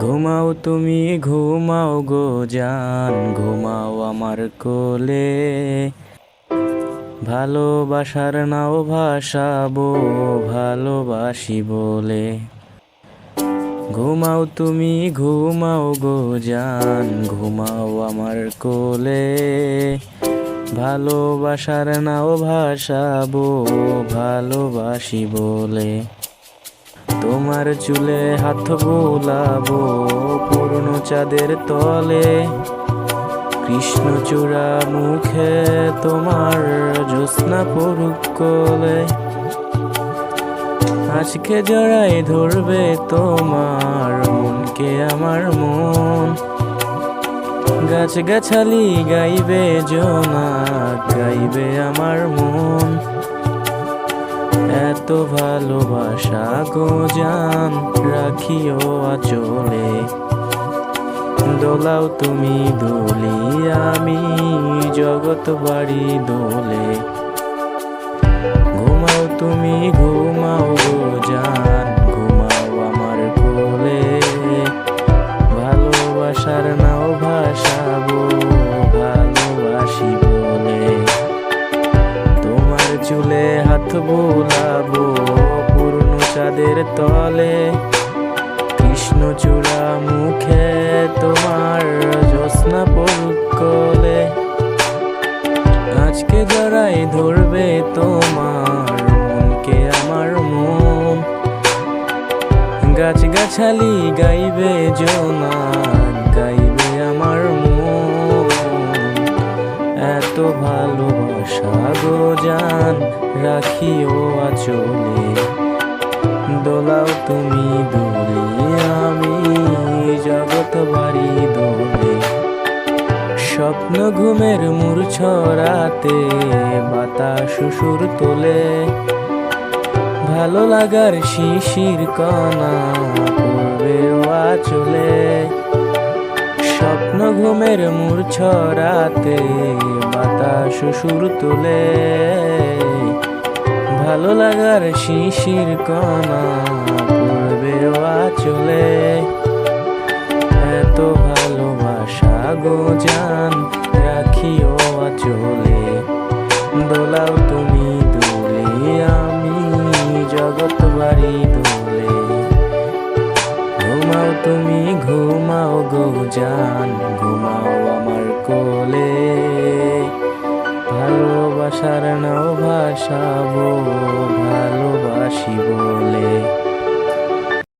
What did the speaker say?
ঘুমাও তুমি, ঘুমাও গো জান, ঘুমাও আমার কোলে। ভালোবাসার নাও ভাসাবো, ভালোবাসি বলে। ঘুমাও তুমি, ঘুমাও গো জান, ঘুমাও আমার কোলে। ভালোবাসার নাও ভাসাবো, ভালোবাসি বলে। তোমার চুলে হাত বোলাবো পূর্ণ চাঁদের তলে। কৃষ্ণচূড়া মুখে তোমার জ্যোৎস্না পড়ুক কলে। আজকে জড়াই ধরবে তোমার মনকে আমার মন। গাছ গাছালি গাইবে জোনা গাইবে আমার মন। এত ভালোবাসা গো, জান রাখিও আচলে। দোলাও তুমি দোলি, আমি জগৎ বাড়ি দোলে। ঘুমাও তুমি, ঘুমাও গো, জান ঘুমাও আমার কোলে। ভালোবাসার নাও ভাসাবো চুলে হাত বোলাবো পূর্ণ চাঁদের তলে। কৃষ্ণচূড়া মুখে তোমার জ্যোৎস্না পরুকলে আজকে জড়াই ধরবে তোমার মনকে আমার মন। গাছ গাছালি গাইবে জোনা ভালোবাসা গো জান, রাখিও আচলে। দোলাও তুমি দোলে আমি জগৎ বাড়ি দোলে। স্বপ্ন ঘুমের মূর্ছরাতে, বাতাস সুর তোলে। ভালো লাগার শিশির কণা ঘুমের মূর ছড়াতে বাতাস সুর তোলে। ভালো লাগার শিশির কণা পড়বে চলে এত ভালোবাসা গো জান, রাখিও চলে দোলাও তুমি দোলে, আমি জগৎ বাড়ি দোলে। ঘুমাও তুমি গুজান ঘুমাও আমার কোলে। ভালোবাসার নাও ভাষাবো ভালোবাসি বলে।